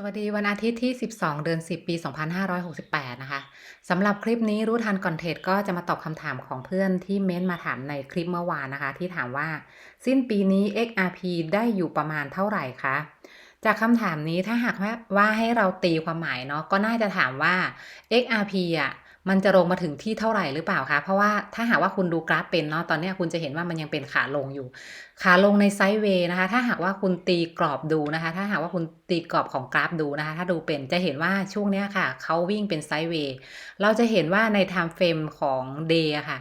สวัสดีวันอาทิตย์ที่ 12 เดือน 10 ปี 2568 นะคะสำหรับคลิปนี้รู้ทันก่อนเทรดก็จะมาตอบคำถามของเพื่อนที่เม้นมาถามในคลิปเมื่อวานนะคะ ที่ถามว่าสิ้นปีนี้ XRP ได้อยู่ประมาณเท่าไหร่คะ จากคำถามนี้ถ้าหากว่าว่าให้เราตีความหมายเนาะก็น่าจะถามว่า XRP อะ มันจะลงมาถึงที่เท่าไหร่หรือเปล่าคะ เพราะว่าถ้าหากว่าคุณดูกราฟเป็นเนาะตอนนี้คุณจะเห็นว่ามันยังเป็นขาลงอยู่ ขาลงในไซด์เวย์นะคะ ถ้าหากว่าคุณตีกรอบดูนะคะ ถ้าหากว่าคุณตีกรอบของกราฟดูนะคะ ถ้าดูเป็นจะเห็นว่าช่วงเนี้ยค่ะเขาวิ่งเป็นไซด์เวย์เราจะเห็นว่าในไทม์เฟรมของเดย์ค่ะ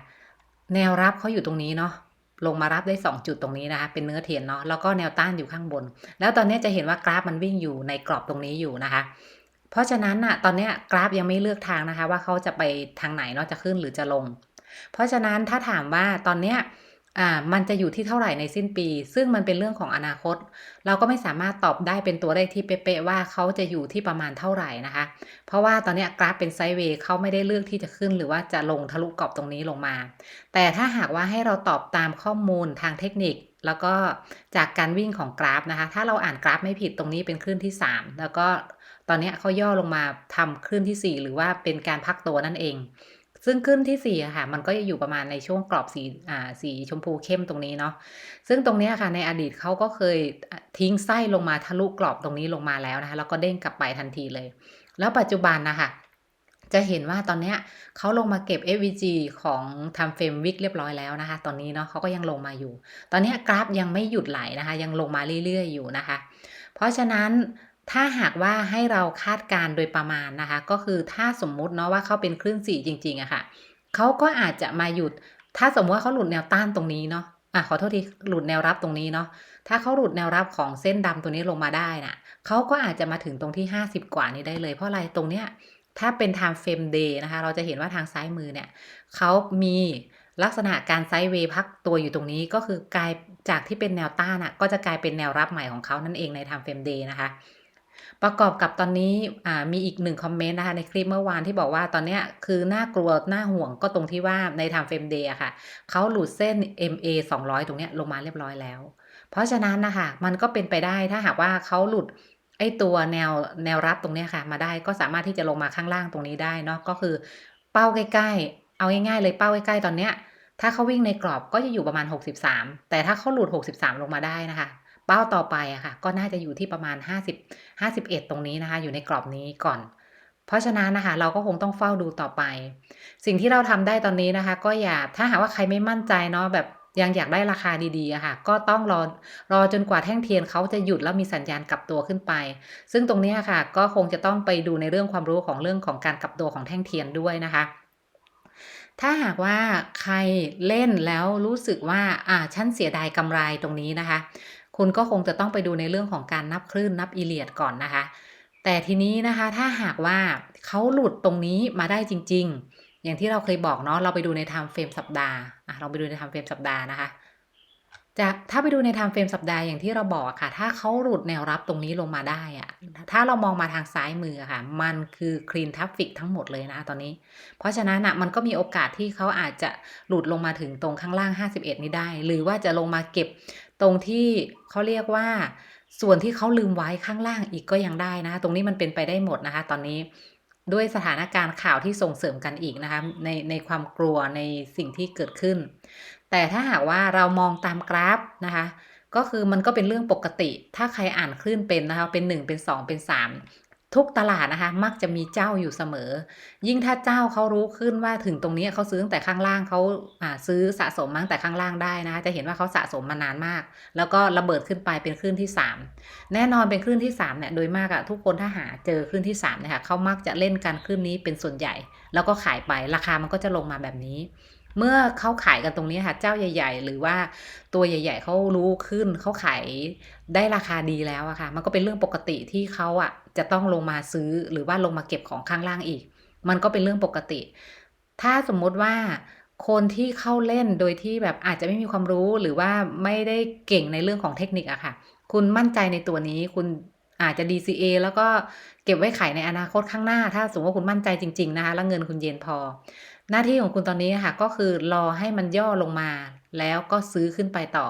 แนวรับเขาอยู่ตรงนี้เนาะลงมารับได้ 2 จุดตรงนี้นะคะ เป็นเนื้อเทียนเนาะแล้วก็แนวต้านอยู่ข้างบน แล้วตอนนี้จะเห็นว่ากราฟมันวิ่งอยู่ในกรอบตรงนี้อยู่นะคะ เพราะฉะนั้นน่ะตอนนี้กราฟยังไม่เลือกทางนะคะ ว่าเขาจะไปทางไหนเนาะจะขึ้นหรือจะลง เพราะฉะนั้นถ้าถามว่าตอนเนี้ยอ่ามันจะอยู่ที่เท่าไหร่ในสิ้นปี ซึ่งมันเป็นเรื่องของอนาคต เราก็ไม่สามารถตอบได้เป็นตัวเลขที่เป๊ะๆว่าเขาจะอยู่ที่ประมาณเท่าไหร่นะคะ เพราะว่าตอนนี้กราฟเป็นไซด์เวย์เขาไม่ได้เลือกที่จะขึ้น หรือว่าจะลงทะลุกรอบตรงนี้ลงมา แต่ถ้าหากว่าให้เราตอบตามข้อมูลทางเทคนิค แล้วก็จากการวิ่งของกราฟนะคะ ถ้าเราอ่านกราฟไม่ผิดตรงนี้เป็นคลื่นที่ 3 แล้วก็ตอนนี้เขาย่อลงมาทำคลื่นที่ 4 หรือว่าเป็นการพักตัวนั่นเอง ซึ่งคลื่นที่4ค่ะ มันก็จะอยู่ประมาณในช่วงกรอบสีอ่าสีชมพูเข้มตรงนี้เนาะ ซึ่งตรงนี้ค่ะในอดีตเขาก็เคยทิ้งไส้ลงมาทะลุกรอบตรงนี้ลงมาแล้วนะคะ แล้วก็เด้งกลับไปทันทีเลย แล้วปัจจุบันนะคะ จะเห็นว่าตอนเนี้ยเขาลงมาเก็บ FVG ของ Time Frame Wick เรียบร้อยแล้วนะคะ ตอนนี้เนาะเขาก็ยังลงมาอยู่ ตอนนี้กราฟยังไม่หยุดไหลนะคะ ยังลงมาเรื่อยๆอยู่นะคะ เพราะฉะนั้นถ้าหากว่าให้เราคาดการณ์โดยประมาณนะคะ ก็คือถ้าสมมุติเนาะว่าเขาเป็นคลื่นสี่จริงๆอะค่ะเขาก็อาจจะมาหยุด ถ้าสมมติว่าเขาหลุดแนวต้านตรงนี้เนาะอะขอโทษทีหลุดแนวรับตรงนี้เนาะถ้าเขาหลุดแนวรับของเส้นดำตัวนี้ลงมาได้น่ะเขาก็อาจจะมาถึงตรงที่ 50 กว่านี้ได้เลย เพราะอะไรตรงเนี้ย ถ้าเป็น time frame day นะคะ เราจะเห็นว่าทางซ้ายมือเนี่ยเขามีลักษณะการไซด์เวย์พักตัวอยู่ตรงนี้ก็คือกลายจากที่เป็นแนวต้านอะก็จะกลายเป็นแนวรับใหม่ของเขานั่นเองใน time frame day นะคะ ประกอบกับตอนนี้มีอีกหนึ่งคอมเมนต์นะคะในคลิปเมื่อวานที่บอกว่าตอนนี้คือน่ากลัวน่าห่วงก็ตรงที่ว่าใน time frame day อะค่ะเขาหลุดเส้น MA 200 ตรงนี้ลงมาเรียบร้อยแล้ว เพราะฉะนั้นนะคะมันก็เป็นไปได้ถ้าหากว่าเขาหลุด ไอ้ตัวแนวแนวรับตรงนี้ค่ะ มาได้ก็สามารถที่จะลงมาข้างล่างตรงนี้ได้เนาะก็คือเป้าใกล้ๆ เอาง่ายๆเลยเป้าใกล้ๆตอนเนี้ย ถ้าเขาวิ่งในกรอบก็จะอยู่ประมาณ 63 แต่ถ้าเขาหลุด 63 ลงมาได้นะคะ เป้าต่อไปอะค่ะ ก็น่าจะอยู่ที่ประมาณ 50 51 ตรงนี้นะคะ อยู่ในกรอบนี้ก่อน เพราะฉะนั้นนะคะ เราก็คงต้องเฝ้าดูต่อไป สิ่งที่เราทำได้ตอนนี้นะคะ ก็อย่าถ้าหากว่าใครไม่มั่นใจเนาะแบบ ยังอยากได้ราคาดีๆค่ะ ก็ต้องรอรอจนกว่าแท่งเทียนเขาจะหยุดแล้วมีสัญญาณกลับตัวขึ้นไป ซึ่งตรงนี้ค่ะ ก็คงจะต้องไปดูในเรื่องความรู้ของเรื่องของการกลับตัวของแท่งเทียนด้วยนะคะถ้าหากว่าใครเล่นแล้วรู้สึกว่าอ่าฉันเสียดายกำไรตรงนี้นะคะ คุณก็คงจะต้องไปดูในเรื่องของการนับคลื่นนับอีเลียดก่อนนะคะ แต่ทีนี้นะคะถ้าหากว่าเขาหลุดตรงนี้มาได้จริง ๆ อย่างที่เราเคยบอกเนาะเราไปดูใน time frame สัปดาห์อะเราไปดูใน time frame สัปดาห์นะคะจะถ้าไปดูใน time frame สัปดาห์อย่างที่เราบอกค่ะ ถ้าเขาหลุดแนวรับตรงนี้ลงมาได้อะถ้าเรามองมาทางซ้ายมือค่ะ มันคือ clean traffic ทั้งหมดเลยนะตอนนี้ เพราะฉะนั้นน่ะมันก็มีโอกาสที่เขาอาจจะหลุดลงมาถึงตรงข้างล่าง 51 นี้ได้ หรือว่าจะลงมาเก็บตรงที่เขาเรียกว่า ส่วนที่เขาลืมไว้ข้างล่างอีกก็ยังได้นะคะตรงนี้มันเป็นไปได้หมดนะคะ ตอนนี้ ด้วยสถานการณ์ข่าวที่ส่งเสริมกันอีกนะคะในในความกลัวในสิ่งที่เกิดขึ้น แต่ถ้าหากว่าเรามองตามกราฟนะคะก็คือมันก็เป็นเรื่องปกติ ถ้าใครอ่านคลื่นเป็นนะคะเป็น 1 เป็น 2 เป็น 3 ทุกตลาดนะคะ มักจะมีเจ้าอยู่เสมอ ยิ่งถ้าเจ้าเขารู้ขึ้นว่าถึงตรงนี้เขาซื้อตั้งแต่ข้างล่างเขาซื้อสะสมมาตั้งแต่ข้างล่างได้นะคะจะเห็นว่าเขาสะสมมานานมาก แล้วก็ระเบิดขึ้นไปเป็นคลื่นที่ 3 แน่นอนเป็นคลื่นที่3เนี่ยโดยมากอะทุกคนถ้าหาเจอคลื่นที่3เนี่ยค่ะเขามักจะเล่นกันคลื่นนี้เป็นส่วนใหญ่ แล้วก็ขายไปราคามันก็จะลงมาแบบนี้เมื่อเขาขายกันตรงนี้ค่ะเจ้าใหญ่ ๆ หรือว่าตัวใหญ่ ๆเขารู้ขึ้นเขาขายได้ราคาดีแล้วอะค่ะ มันก็เป็นเรื่องปกติที่เขาอะ จะต้องลงมาซื้อหรือว่าลงมาเก็บของข้างล่างอีก มันก็เป็นเรื่องปกติ ถ้าสมมติว่าคนที่เข้าเล่นโดยที่แบบอาจจะไม่มีความรู้หรือว่าไม่ได้เก่งในเรื่องของเทคนิคอะค่ะ คุณมั่นใจในตัวนี้คุณอาจจะ DCA แล้วก็เก็บไว้ขายในอนาคตข้างหน้า ถ้าสมมติว่าคุณมั่นใจจริง ๆนะคะ แล้วเงินคุณเย็นพอ หน้าที่ของคุณตอนนี้ค่ะ ก็คือรอให้มันย่อลงมา แล้วก็ซื้อขึ้นไปต่อ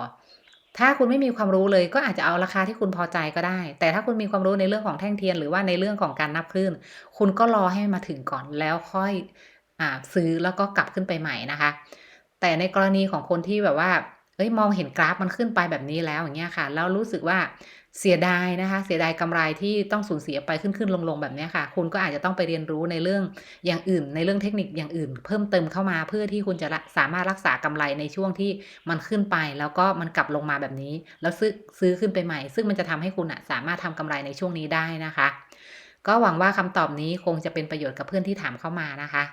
ถ้าคุณไม่มีความรู้เลยก็อาจจะเอาราคาที่คุณพอใจก็ได้ แต่ถ้าคุณมีความรู้ในเรื่องของแท่งเทียน หรือว่าในเรื่องของการนับคลื่น คุณก็รอให้มาถึงก่อนแล้วค่อยอซื้อแล้วก็กลับขึ้นไปใหม่นะคะ แต่ในกรณีของคนที่แบบว่า เฮ้ยมองเห็นกราฟมันขึ้นไปแบบนี้แล้วอย่างเงี้ยค่ะ แล้วรู้สึกว่าเสียดายนะคะ เสียดายกำไรที่ต้องสูญเสียไปขึ้นๆลงๆแบบนี้ค่ะ คุณก็อาจจะต้องไปเรียนรู้ในเรื่องอย่างอื่น ในเรื่องเทคนิคอย่างอื่น เพิ่มเติมเข้ามาเพื่อที่คุณจะสามารถรักษากำไรในช่วงที่มันขึ้นไป แล้วก็มันกลับลงมาแบบนี้ แล้วซึกซื้อขึ้นไปใหม่ ซึ่งมันจะทำให้คุณน่ะสามารถทำกำไรในช่วงนี้ได้นะคะ ก็หวังว่าคำตอบนี้คงจะเป็นประโยชน์กับเพื่อนที่ถามเข้ามานะคะ